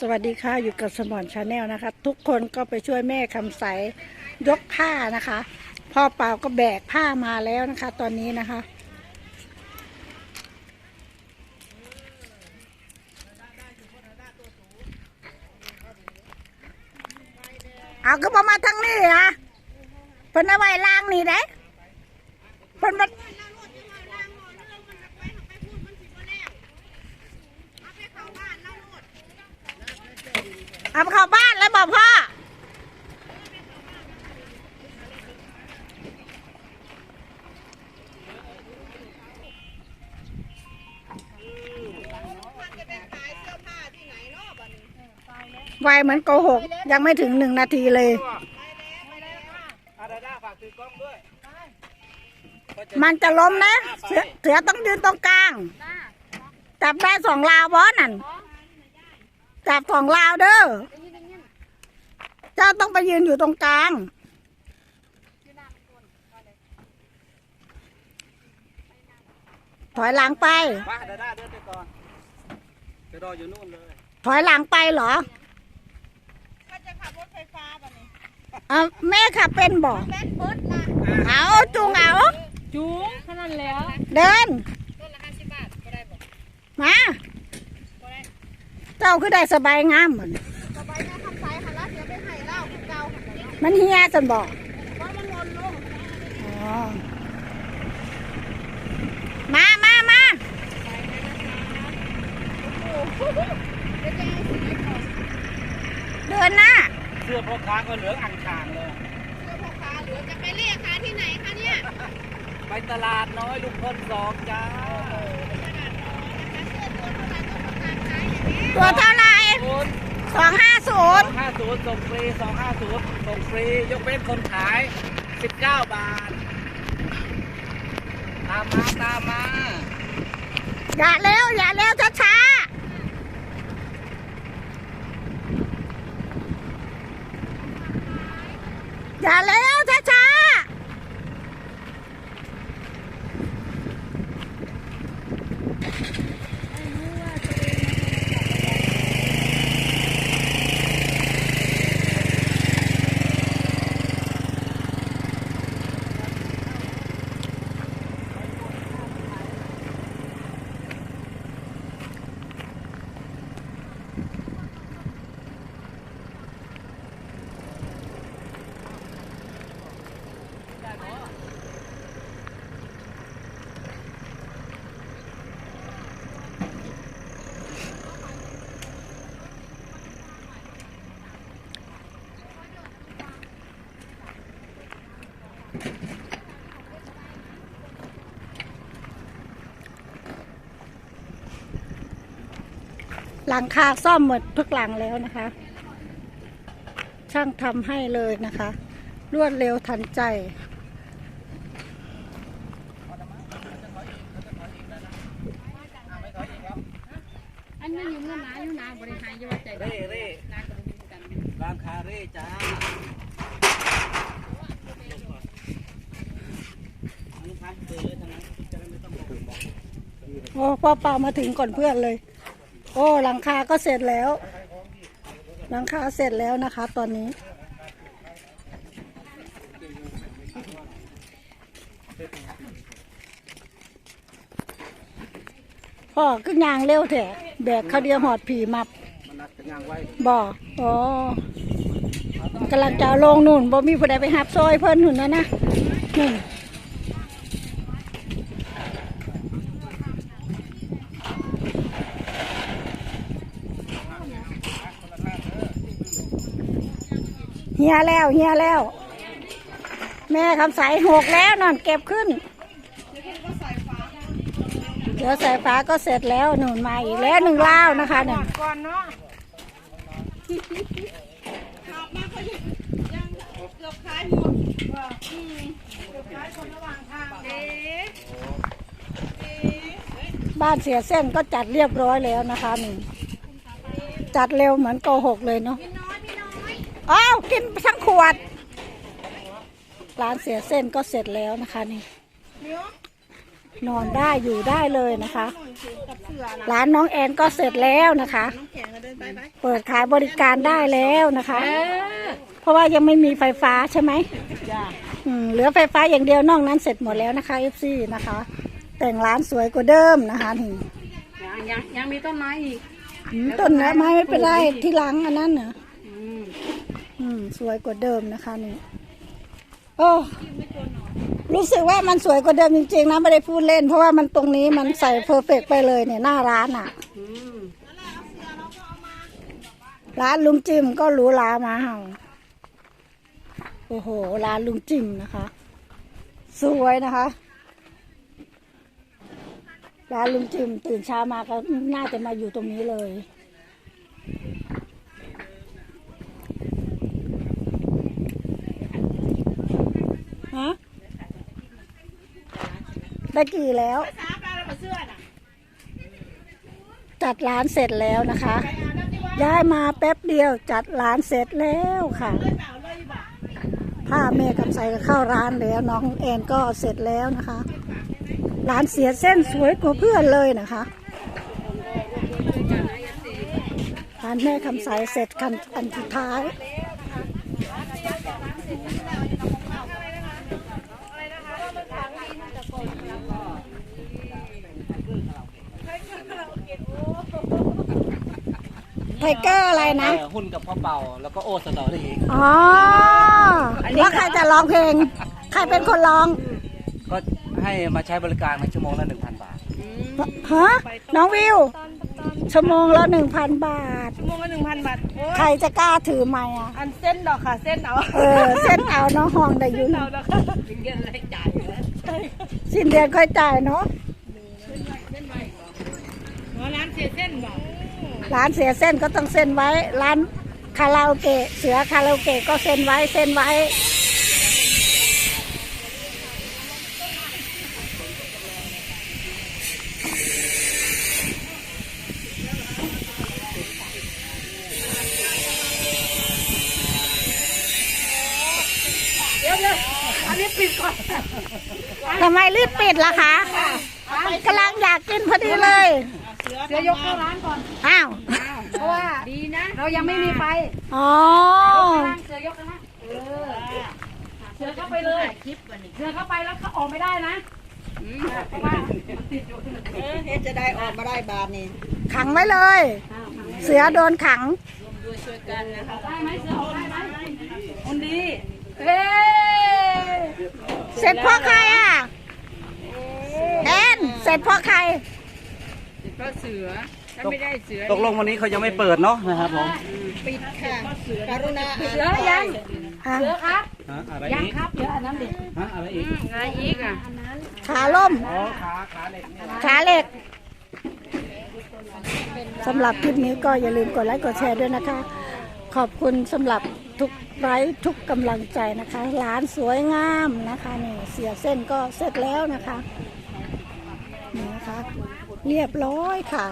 สวัสดีค่ะอยู่กับสมอนชาแนลนะคะ ทุกคนก็ไปช่วยแม่คำใสยกผ้านะคะ พ่อเปล่าก็แบกผ้ามาแล้วนะคะ ตอนนี้นะคะ เอาก็บอมาทางนี้นะเพิ่นเอาไว้ล้างนี่ได้เพิ่นมา เอาไปเข้าบ้านแล้วบอกพ่อ ไวเหมือนโกหก ยังไม่ถึงหนึ่งนาทีเลย อาดาดาฝากถือกล้องด้วยมันจะล้มนะ เสือเสือต้องยืนตรงกลาง จับได้สองลาวบอสนั่น จับสองลาวเด้อเจ้าต้องไปยืนอยู่ตรงกลางถอยหลังไปมาอาดาดาเดินไปก่อนจะรออยู่นู่นเลย ถอยหลังไปเหรอเอาแม่ขับเป็นบอกเอาจุงเอา จุ้งเท่านั้นแล้ว เดินต้นละห้าสิบบาทก็ได้บอกมาเจ้าคือได้สบายงามเหมือนสบายนะคำสายหันละเสียไปให้เล่าเก่าหันละมันเฮียสันบอกว่ามันลนลงอ๋อมามามาเดี๋ยวจะเอาสีก่อนเดินหน้าเสื้อพ่อค้าก็เหลืองอ่างช่างเลยเสื้อพ่อค้าเหลือจะไปเรียกค้าที่ไหนคะเนี่ย ไปตลาดน้อยลุงพลสองจ้า ตัวเท่าไหร่คุณสองห้าศูสนอย์งห้าศูนย์ส่งฟรีสองห้าศูนย์ส่งฟรี ยกเว้นคนขายสิบเก้าบาท ตามมา ตามมา อย่าเร็ว อย่าเร็วช้าช้าๆอย่าเร็วช้าช้า หลังคาซ่อมหมดทุกหลังแล้วนะคะ ช่างทำให้เลยนะคะ รวดเร็วทันใจ อันนี้อยู่เงินหนาอยู่นาบริหารอยู่ว่าใจเร่เร่นานกับมีกันร้านคาเร่จ้าองบอกบอกโอ้พ่อเปามาถึงก่อนเพื่อนเลย โอ้หลังคาก็เสร็จแล้ว หลังคาเสร็จแล้วนะคะ ตอนนี้ พ่อก็ยางเร็วแถะแบกเขาวเดียวหอดผีมับมันนัดกันย่างไว้บ่อ๋อกำลังจะเอาลงนู่นบ่มีผู้ใดไปหับซอยเพิ่นหุ่นนะนะนู่นเฮียแล้วเฮียแล้ว แม่คำใสหกแล้วนอนเก็บขึ้นเดี๋ยวสายฟ้าก็เสร็จแล้วหนุนมาอีกแล้วหนึ่งล้านะคะหนึ่งก่อนเนาะเกือบขายหมดว่าอืมเกือบขายคนระหว่างทางเอ๊ะเอ๊ะบ้านเสียเส้นก็จัดเรียบร้อยแล้วนะคะหนึ่งจัดเร็วเหมือนโกหกเลยเนาะ อยอ้าวกินทั้งขวด ร้านเสียเส้นก็เสร็จแล้วนะคะนี่เดี๋ยวนอนได้อยู่ได้เลยนะคะหน่อยสิกับเสือนะร้านน้องแอนก็เสร็จแล้วนะคะน้องแข็งก็เดินไปไปเปิดขายบริการได้แล้วนะคะ เพราะว่ายังไม่มีไฟฟ้าใช่ไหมจ้าอืมเหลือไฟฟ้าอย่างเดียวนอกนั้นเสร็จหมดแล้วนะคะ FC นะคะ แต่งร้านสวยกว่าเดิมนะคะนี่ยังยังยังมีต้นไม้อีกอืมต้นไม้ไม่เป็นไรที่หลังอันนั้นเนอะอืม อืม สวยกว่าเดิมนะคะนี่โอ้รู้สึกว่ามันสวยกว่าเดิมจริงๆนะไม่ได้พูดเล่น เพราะว่ามันตรงนี้มันใส่เพอร์เฟกไปเลยเนี่ยหน้าร้านอะร้านลุงจิมก็หรูหรามาเห่าโอ้โห ร้านลุงจิมนะคะ สวยนะคะ ร้านลุงจิมตื่นเช้ามาก็น่าจะมาอยู่ตรงนี้เลย ฮะ ได้กี่แล้ว สาปลาแล้วมาเสื้อน่ะจัดร้านเสร็จแล้วนะคะไปอาบน้ำที่ว่าย้ายมาแป๊บเดียวจัดร้านเสร็จแล้วค่ะ เลยเปล่าเลยบอกถ้าแม่กำไสก็เข้าร้านแล้วน้องแอนก็เสร็จแล้วนะคะ ร้านเสียเส้นสวยกว่าเพื่อนเลยนะคะ ร้านแม่คำใสเสร็จกันอันสุดท้าย ทเกอร์อะไรนะ เออหุ้นกับพ่อเป่าแล้วก็โอสตอรี่อ๋อแล้วใครจะร้องเพลง ใครเป็นคนร้อง ก็ให้มาใช้บริการในชั่วโมงละ1,000บาท ฮะ น้องวิว ชั่วโมงละหนึ่งพันบาท ชั่วโมงละหนึ่งพันบาทโอ้ยใครจะกล้าถือไม้อะ อันเส้นดอกค่ะเส้นเอาเออ เส้นเอาน้องห้องได้อยุ่นเอาดอกค่ะถึงเดือนอะไรจ่ายเลยสิ้นเดือนค่อยจ่ายเนาะหัวร้านเสียเส้นบอก ร้านเสียเส้นก็ต้องเส้นไว้ ร้านคาราโอเกะเสือคาราโอเกะก็เส้นไว้เส้นไว้ เดี๋ยวเดี๋ยวอันนี้ปิดก่อน ทำไมรีบปิดล่ะคะ กำลังอยากกินพอดีเลยเดี๋ยวยกเข้าร้านก่อน อ้าว เพราะว่าดีนะ เรายังไม่มีไฟอ๋อ เสือยกนะเออ เสือเข้าไปเลยเสือเข้าไปแล้วก็ออกไม่ได้นะเพราะว่ามันติดอยู่เออเฮ็ดจะได้ออกมาได้บาทนี่ขังไว้เลย เสือโดนขังได้ไหมเสือออกได้ไหมคนดีเอ้ยเสร็จเพราะใครอะ แอนเสร็จเพราะใคร ก็เสือถ้าไม่ได้เสือตกลงวันนี้เขายังไม่เปิดเนาะนะครับผมปิดค่ะกรุณาเสือยังอะเสือครับฮะอะไรยังอีกครับเดี๋ยวอันนั้นดิฮะอะไรอีกอะไรอีกอะขาล่มอ๋อขาขาเหล็กเนี่ยขาเหล็กสำหรับคลิปนี้ก็อย่าลืมกดไลค์กดแชร์ด้วยนะคะ ขอบคุณสำหรับทุกไลค์ทุกกำลังใจนะคะ ร้านสวยงามนะคะนี่เสียเส้นก็เสร็จแล้วนะคะ นี่นะคะ เรียบร้อยค่ะ